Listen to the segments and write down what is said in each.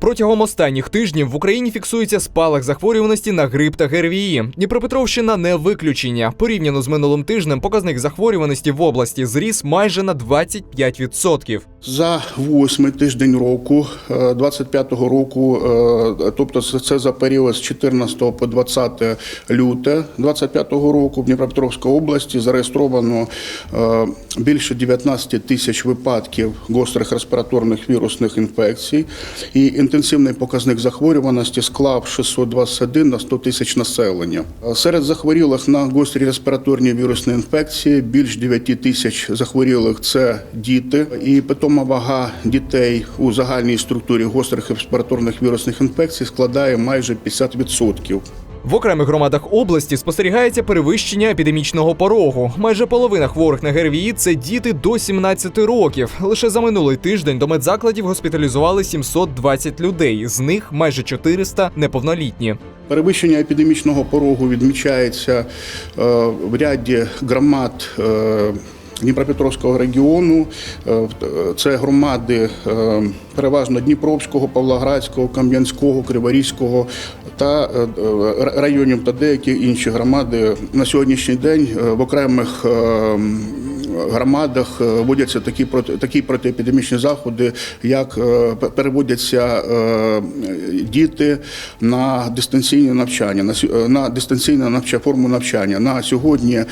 Протягом останніх тижнів в Україні фіксується спалах захворюваності на грип та ГРВІ. Дніпропетровщина не виключення. Порівняно з минулим тижнем показник захворюваності в області зріс майже на 25%. За восьмий тиждень року, е, 25-го року, е, тобто це- за період з 14 по 20 люте 25-го року в Дніпропетровській області зареєстровано е, більше 19 тисяч випадків гострих респіраторних вірусних інфекцій, і інтенсивний показник захворюваності склав 621 на 100 тисяч населення. Е, Серед захворілих на гострі респіраторні вірусні інфекції більш 9 тисяч захворілих це діти, і питома вага дітей у загальній структурі гострих респіраторних вірусних інфекцій складає майже 50%. В окремих громадах області спостерігається перевищення епідемічного порогу. Майже половина хворих на ГРВІ – це діти до 17 років. Лише за минулий тиждень до медзакладів госпіталізували 720 людей, з них майже 400 – неповнолітні. Перевищення епідемічного порогу відмічається е, в ряді громад. е, Дніпропетровського регіону. Е, це громади е, переважно Дніпровського, Павлоградського, Кам'янського, Криворізького та е, е, районів та деякі інші громади. На сьогоднішній день е, в окремих е, громадах е, вводяться такі такі протиепідемічні заходи, як е, переводяться е, діти на дистанційне навчання, на на дистанційне навчання, форму навчання. На сьогодні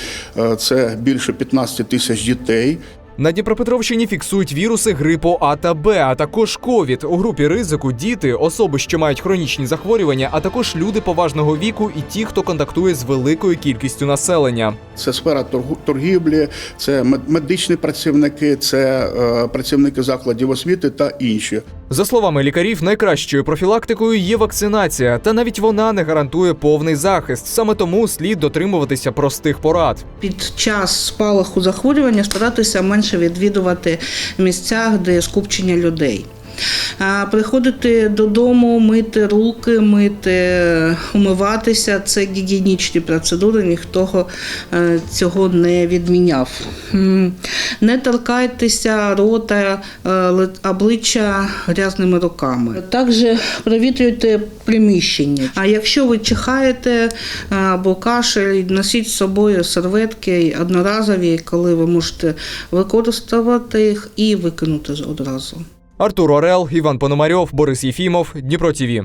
це більше 15 тисяч дітей. На Дніпропетровщині фіксують віруси грипу А та Б, а також ковід. У групі ризику діти, особи, що мають хронічні захворювання, а також люди поважного віку і ті, хто контактує з великою кількістю населення. Це сфера торгівлі, це мед- медичні працівники, це е, працівники закладів освіти та інші. За словами лікарів, найкращою профілактикою є вакцинація, та навіть вона не гарантує повний захист. Саме тому слід дотримуватися простих порад. під час спалаху захворювання старатися менше відвідувати місця, де скупчення людей. Приходити додому, мити руки, мити, умиватися це гігієнічні процедури, ніхто е, цього не відміняв. Не торкайтеся рота, е, обличчя грязними руками. Також провітрюйте приміщення. А якщо ви чихаєте е, або кашель, носіть з собою серветки одноразові, коли ви можете використовувати їх і викинути одразу. Артур Орел, Іван Пономарьов, Борис Єфімов, Дніпро ТІВІ.